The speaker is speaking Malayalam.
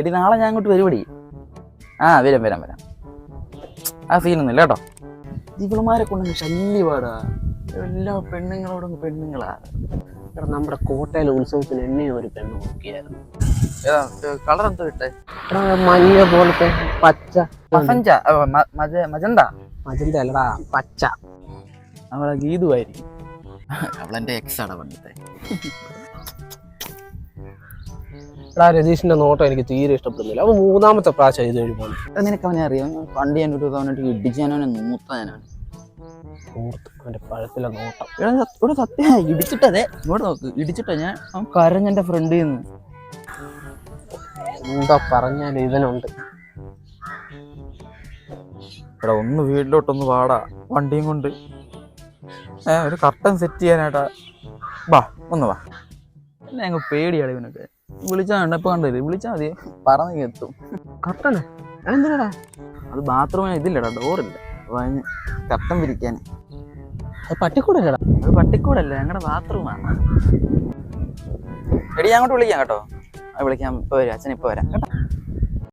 എടി നാളെ ഞാൻ അങ്ങോട്ട് വരുപടി ആ വരാം വരാം വരാം. ആ സീനൊന്നുമില്ല കേട്ടോ. ഇവളുമാരെ കൊണ്ടങ്ങ് ശല്യപാടാ എല്ലാ പെണ്ണുങ്ങളോടും പെണ്ണുങ്ങളാ. എടാ നമ്മുടെ കോട്ടയിലെ ഉത്സവത്തിന് എന്നെ ഒരു പെണ്ണ് നോക്കിയായിരുന്നു. കളർ എന്തോ വിട്ടേ എടാ മഞ്ഞ പോലത്തെ പച്ച മസഞ്ച മ- മജ- മജന്ത? മജന്ത അല്ലടാ പച്ച. അവളെ ഗീതുവായിരിക്കും. അവളെന്റെ എക്സ് ആണ് പണ്ടത്തെ. എടാ രതീഷിന്റെ നോട്ടം എനിക്ക് തീരെ ഇഷ്ടപ്പെടുന്നില്ല. അവൻ മൂന്നാമത്തെ പ്രാവശ്യം ഇത് കഴിയുമ്പോൾ അത് നിനക്ക് അവനെ അറിയാം പണ്ട് ഞാൻ ഒരു തവണ ഇടിച്ചാനവനെ നൂത്താനാണ് അവന്റെ പഴത്തിലെ നോട്ടം. ഇവിടെ സത്യ- ഇടിച്ചിട്ടതേ ഇവിടെ നോക്ക്. ഇടിച്ചിട്ടാ ഞാൻ അവൻ കരഞ്ഞെന്റെ ഫ്രണ്ടിൽ നിന്ന്. എന്താ പറഞ്ഞാൽ ഇവനുണ്ട് ഇവിടെ ഒന്ന് വീട്ടിലോട്ടൊന്ന് വാടാ. വണ്ടിയും കൊണ്ട്. ഏ ഒരു കർട്ടൻ സെറ്റ് ചെയ്യാനായിട്ടാ. വാ ഒന്ന് വാ. എന്നെ ഞങ്ങൾ പേടിയാണ് ഇവനൊക്കെ. വിളിച്ചാൽ കണ്ട ഇപ്പൊ വിളിച്ചാൽ മതി. പറഞ്ഞു എത്തും. കറക്റ്റാണ് എന്തിനാടാ അത് ബാത്റൂമിന് ഇതില്ലടാ ഡോറില്ല. കർട്ടൻ പിരിക്കാൻ. അത് പട്ടിക്കൂടല്ലടാ. അത് പട്ടിക്കൂടല്ല ഞങ്ങളുടെ ബാത്റൂമാണ് എടി അങ്ങോട്ട് വിളിക്കാം കേട്ടോ. വിളിക്കാം. ഇപ്പൊ വരാം അച്ഛൻ ഇപ്പൊ വരാം. കേട്ടോ.